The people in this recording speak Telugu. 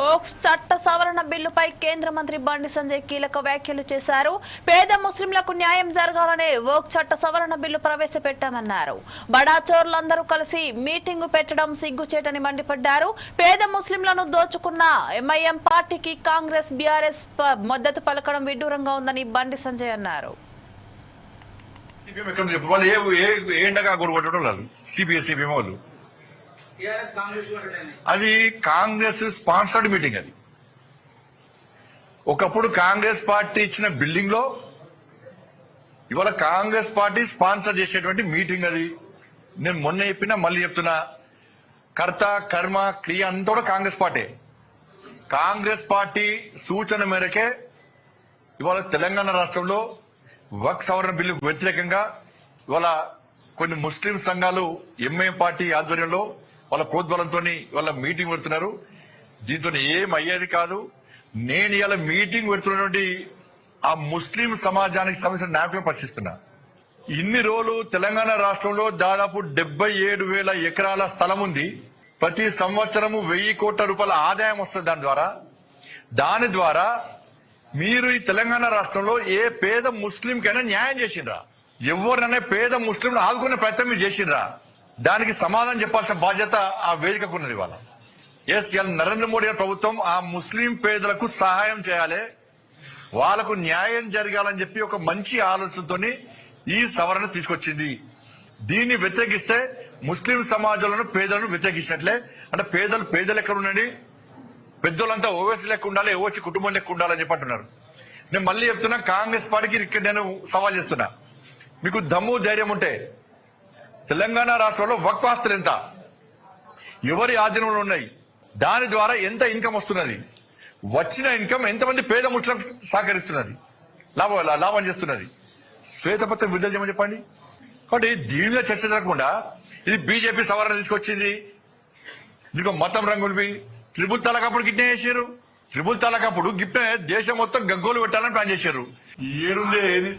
ఓక్స్ చట్ట సవరణ బిల్లుపై కేంద్ర మంత్రి బండి సంజయ్ కీలక వ్యాఖ్యలు చేశారు. పేద ముస్లింలకు న్యాయం జరగాలనే ఓక్ చట్ట సవరణ బిల్లు ప్రవేశపెట్టామన్నారు. బడాచోర్లందరూ కలిసి మీటింగు పెట్టడం సిగ్గుచేటని మండిపడ్డారు. పేద ముస్లింలను దోచుకున్న ఎంఐఎం పార్టీకి కాంగ్రెస్ బీఆర్ఎస్ ప- మద్దతు పలకడం విడ్డూరంగా ఉందని బండి సంజయ్ అన్నారు. సిపిఎం ఎక్కడ వాళ్ళు ఏ ఏ ఎండగా గొడవ వాళ్ళు? సిపిఎస్ సిపిఎం వాళ్ళు టీఆర్ఎస్ కాంగ్రెస్ కూడా అటెండ్ అది కాంగ్రెస్ స్పాన్సర్డ్ మీటింగ్ అది. ఒకప్పుడు కాంగ్రెస్ పార్టీ ఇచ్చిన బిల్డింగ్లో ఇవాళ కాంగ్రెస్ పార్టీ స్పాన్సర్ చేసేటువంటి మీటింగ్ అది. నేను మొన్న చెప్పినా మళ్ళీ చెప్తున్నా. కర్త కర్మ క్రియ అంతా కూడా కాంగ్రెస్ పార్టీ. కాంగ్రెస్ పార్టీ సూచన మేరకే ఇవాళ తెలంగాణ రాష్ట్రంలో వక్ సవరణ బిల్లు వ్యతిరేకంగా ఇవాళ కొన్ని ముస్లిం సంఘాలు ఎంఐఎం పార్టీ ఆధ్వర్యంలో వాళ్ళ కోద్బలంతో వాళ్ళ మీటింగ్ పెడుతున్నారు. దీంతో ఏం అయ్యేది కాదు. నేను ఇలా మీటింగ్ పెడుతున్నటువంటి ఆ ముస్లిం సమాజానికి సంబంధించిన నాయకులు ప్రశ్నిస్తున్నా ఇన్ని రోజులు తెలంగాణ రాష్ట్రంలో దాదాపు డెబ్బై ఏడు వేల ఎకరాల స్థలం ఉంది. ప్రతి సంవత్సరము వెయ్యి కోట్ల రూపాయల ఆదాయం వస్తుంది దాని ద్వారా. దాని ద్వారా మీరు ఈ తెలంగాణ రాష్ట్రంలో ఏ పేద ముస్లింకైనా న్యాయం చేసిండ్రా. ఎవరినైనా పేద ముస్లింలు ఆదుకునే ప్రయత్నం మీరు చేసిండ్రా. దానికి సమాధానం చెప్పాల్సిన బాధ్యత ఆ వేదికకు ఉన్నది ఇవాళ. ఎస్ ఇవాళ నరేంద్ర మోడీ గారి ప్రభుత్వం ఆ ముస్లిం పేదలకు సహాయం చేయాలి. వాళ్ళకు న్యాయం జరగాలని చెప్పి ఒక మంచి ఆలోచనతోని ఈ సవరణ తీసుకొచ్చింది. దీన్ని వ్యతిరేకిస్తే ముస్లిం సమాజంలో పేదలను వ్యతిరేకించినట్లే అంటే పేదలు పేదలు ఎక్కడ ఉండండి. పెద్దోళ్ళంతా ఓవైసీ లెక్క ఉండాలి ఓవైసీ కుటుంబం లెక్క ఉండాలని చెప్పి అంటున్నారు నేను మళ్ళీ చెప్తున్నా కాంగ్రెస్ పార్టీకి ఇక్కడ నేను సవాల్ చేస్తున్నా. మీకు దమ్ము ధైర్యం ఉంటే తెలంగాణ రాష్ట్రంలో వక్వాస్తులు ఎంత? ఎవరి ఆధీనంలో ఉన్నాయి? దాని ద్వారా ఎంత ఇన్కమ్ వస్తున్నది? వచ్చిన ఇన్కమ్ ఎంతమంది పేద ముస్లిం సహకరిస్తున్నది? లాభం లాభం చేస్తున్నది? శ్వేతపత్రం విడుదల చేయమని చెప్పండి. కాబట్టి దీని మీద చర్చ జరగకుండా ఇది బీజేపీ సవరణ తీసుకొచ్చింది. ఇదిగో మతం రంగులవి త్రిబుల్ తలాక్ అప్పుడు గిట్నే చేశారు త్రిబుల్ తలాక్ అప్పుడు గిట్నే దేశం మొత్తం గగ్గోలు పెట్టాలని ప్లాన్ చేశారు ఏడుంది ఏది?